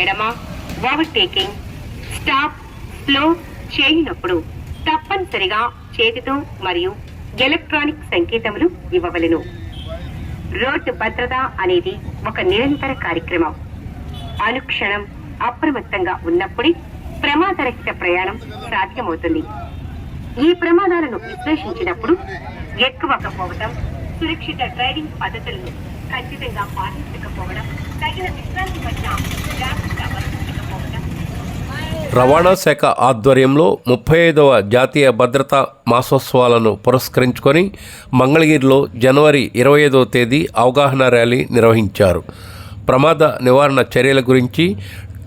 ఎడమ overtaking. Stop slow చేయనప్పుడు తప్పనిసరిగా చేతితో మరియు ఎలక్ట్రానిక్ సంకేతములు ఇవ్వవలను. రోడ్డు భద్రత అనేది ఒక నిరంతర కార్యక్రమం. అనుక్షణం అప్రమత్తంగా ఉన్నప్పుడే ప్రమాదరహిత ప్రయాణం సాధ్యమవుతుంది. ఈ ప్రమాదాలను విశ్లేషించినప్పుడు ఎక్కువకపోవడం సురక్షిత డ్రైవింగ్ పద్ధతులను ఖచ్చితంగా పాటించకపోవడం తగిన విశ్రాంతి పట్ల జాగ్రత్త వహించకపోవడం రవాణా శాఖ ఆధ్వర్యంలో ముప్పై ఐదవ జాతీయ భద్రతా మాసోత్సవాలను పురస్కరించుకొని మంగళగిరిలో జనవరి ఇరవై ఐదవ తేదీ అవగాహన ర్యాలీ నిర్వహించారు. ప్రమాద నివారణ చర్యల గురించి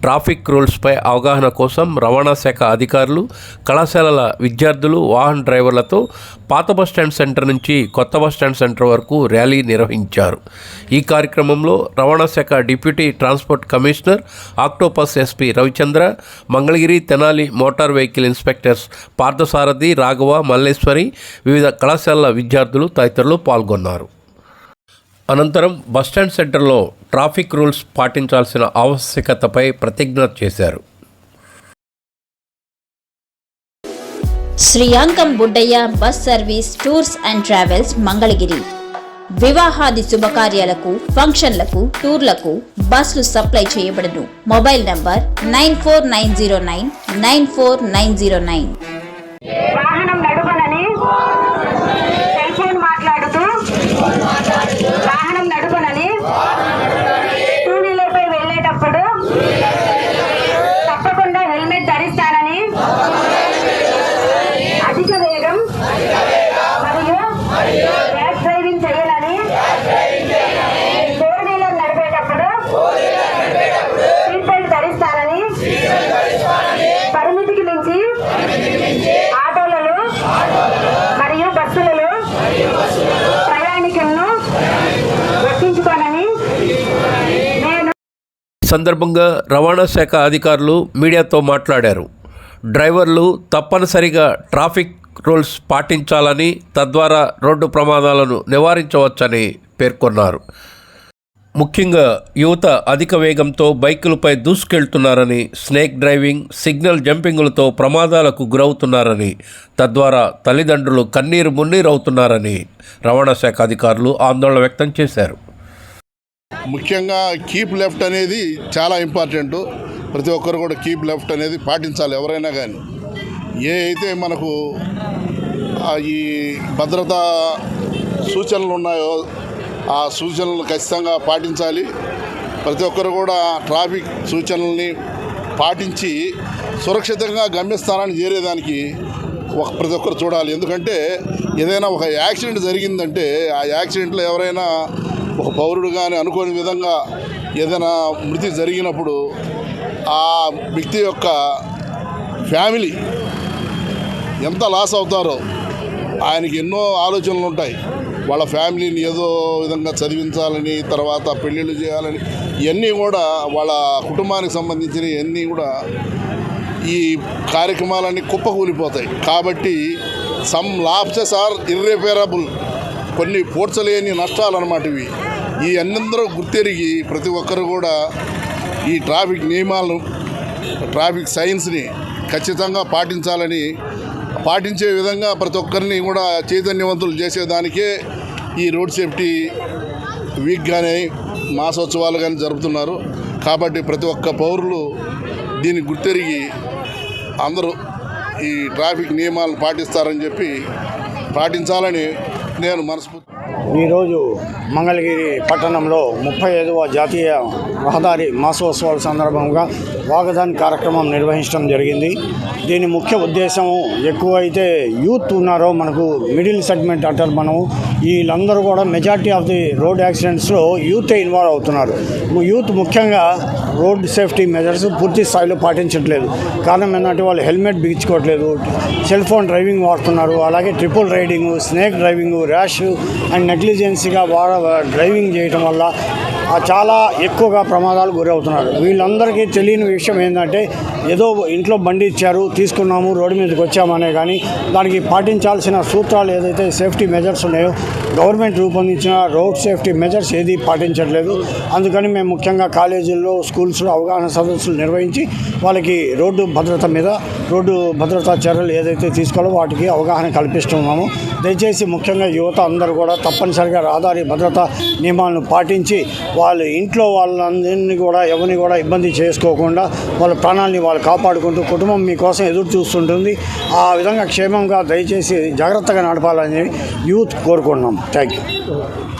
ట్రాఫిక్ రూల్స్పై అవగాహన కోసం రవాణా శాఖ అధికారులు కళాశాలల విద్యార్థులు వాహన డ్రైవర్లతో పాత బస్టాండ్ సెంటర్ నుంచి కొత్త బస్టాండ్ సెంటర్ వరకు ర్యాలీ నిర్వహించారు. ఈ కార్యక్రమంలో రవాణా శాఖ deputy transport commissioner octopus SP Ravichandra Mangalagiri Tenali motor vehicle inspectors Parthasarathi Raghava Malleswari వివిధ కళాశాలల విద్యార్థులు తదితరులు పాల్గొన్నారు. అనంతరం బస్టాండ్ సెంటర్లో ట్రాఫిక్ రూల్స్ పాటించాల్సిన ఆవశ్యకతపై ప్రతిజ్ఞ చేశారు. Sriyankam Buddaiah bus service tours and travels Mangalagiri. వివాహాది శుభకార్యాలకు ఫంక్షన్లకు టూర్లకు బస్సులు సప్లై చేయబడును. Mobile number nine four nine zero nine nine four nine zero nine. వాహనం సందర్భంగా రవాణా శాఖ అధికారులు మీడియాతో మాట్లాడారు. డ్రైవర్లు తప్పనిసరిగా ట్రాఫిక్ రూల్స్ పాటించాలని తద్వారా రోడ్డు ప్రమాదాలను నివారించవచ్చని పేర్కొన్నారు. ముఖ్యంగా యువత అధిక వేగంతో బైకులపై దూసుకెళ్తున్నారని స్నేక్ డ్రైవింగ్ సిగ్నల్ జంపింగులతో ప్రమాదాలకు గురవుతున్నారని తద్వారా తల్లిదండ్రులు కన్నీరు మున్నీరవుతున్నారని రవాణా శాఖ అధికారులు ఆందోళన వ్యక్తం చేశారు. ముఖ్యంగా కీప్ లెఫ్ట్ అనేది చాలా ఇంపార్టెంట్. ప్రతి ఒక్కరు కూడా కీప్ లెఫ్ట్ అనేది పాటించాలి ఎవరైనా కానీ. ఏ అయితే మనకు ఈ భద్రతా సూచనలు ఉన్నాయో ఆ సూచనలు ఖచ్చితంగా పాటించాలి. ప్రతి ఒక్కరు కూడా ట్రాఫిక్ సూచనల్ని పాటించి సురక్షితంగా గమ్యస్థానాన్ని చేరేదానికి ఒక ప్రతి ఒక్కరు చూడాలి. ఎందుకంటే ఏదైనా ఒక యాక్సిడెంట్ జరిగిందంటే ఆ యాక్సిడెంట్లో ఎవరైనా ఒక పౌరుడు కానీ అనుకోని విధంగా ఏదైనా మృతి జరిగినప్పుడు ఆ వ్యక్తి యొక్క ఫ్యామిలీ ఎంత లాస్ అవుతారో ఆయనకి ఎన్నో ఆలోచనలు ఉంటాయి. వాళ్ళ ఫ్యామిలీని ఏదో విధంగా చదివించాలని తర్వాత పెళ్ళిళ్ళు చేయాలని ఇవన్నీ కూడా వాళ్ళ కుటుంబానికి సంబంధించిన ఇవన్నీ కూడా ఈ కార్యక్రమాలన్నీ కుప్పకూలిపోతాయి. కాబట్టి సమ్ లాప్సెస్ ఆర్ ఇర్రిపేరబుల్ కొన్ని పూడ్చలేని నష్టాలు అన్నమాట ఇవి ఈ అన్నందరూ గుర్తెరిగి ప్రతి ఒక్కరు కూడా ఈ ట్రాఫిక్ నియమాలను ట్రాఫిక్ సైన్స్ని ఖచ్చితంగా పాటించాలని పాటించే విధంగా ప్రతి ఒక్కరిని కూడా చైతన్యవంతులు చేసేదానికే ఈ రోడ్ సేఫ్టీ వీక్ కానీ మాసోత్సవాలు కానీ జరుపుతున్నారు. కాబట్టి ప్రతి ఒక్క పౌరులు దీన్ని గుర్తెరిగి అందరూ ఈ ట్రాఫిక్ నియమాలను పాటిస్తారని చెప్పి పాటించాలని నేను మనస్ఫూర్తి ఈరోజు మంగళగిరి పట్టణంలో ముప్పై ఐదవ జాతీయ రహదారి మాసోత్సవాల సందర్భంగా వాగదాన్ కార్యక్రమం నిర్వహించడం జరిగింది. దీని ముఖ్య ఉద్దేశం ఎక్కువైతే యూత్ ఉన్నారో మనకు మిడిల్ సెగ్మెంట్ అంటారు మనం వీళ్ళందరూ కూడా మెజారిటీ ఆఫ్ ది రోడ్ యాక్సిడెంట్స్లో యూతే ఇన్వాల్వ్ అవుతున్నారు. యూత్ ముఖ్యంగా రోడ్ సేఫ్టీ మెజర్స్ పూర్తి స్థాయిలో పాటించట్లేదు. కారణం ఏంటంటే వాళ్ళు హెల్మెట్ బిగించుకోవట్లేదు. సెల్ ఫోన్ డ్రైవింగ్ వాడుతున్నారు. అలాగే triple riding snake driving rash and నెగ్లిజెన్సీగా వాడ డ్రైవింగ్ చేయటం వల్ల చాలా ఎక్కువగా ప్రమాదాలు గురవుతున్నారు. వీళ్ళందరికీ తెలియని విషయం ఏంటంటే ఏదో ఇంట్లో బండి ఇచ్చారు తీసుకున్నాము రోడ్డు మీదకి వచ్చామనే కానీ దానికి పాటించాల్సిన సూత్రాలు ఏదైతే సేఫ్టీ మెజర్స్ ఉన్నాయో గవర్నమెంట్ రూపొందించిన రోడ్ సేఫ్టీ మెజర్స్ ఏది పాటించట్లేదు. అందుకని మేము ముఖ్యంగా కాలేజీల్లో స్కూల్స్లో అవగాహన సదస్సులు నిర్వహించి వాళ్ళకి రోడ్డు భద్రత మీద రోడ్డు భద్రతా చర్యలు ఏదైతే తీసుకోవాలో వాటికి అవగాహన కల్పిస్తున్నాము. దయచేసి ముఖ్యంగా యువత అందరూ కూడా తప్పనిసరిగా రహదారి భద్రతా నియమాలను పాటించి వాళ్ళ ఇంట్లో వాళ్ళందరినీ కూడా ఎవరిని కూడా ఇబ్బంది చేసుకోకుండా వాళ్ళ ప్రాణాలని వాళ్ళు కాపాడుకుంటూ కుటుంబం మీకోసం ఎదురు చూస్తుంటుంది. ఆ విధంగా క్షేమంగా దయచేసి జాగ్రత్తగా నడపాలని యూత్ కోరుకుంటున్నాం. Thank you.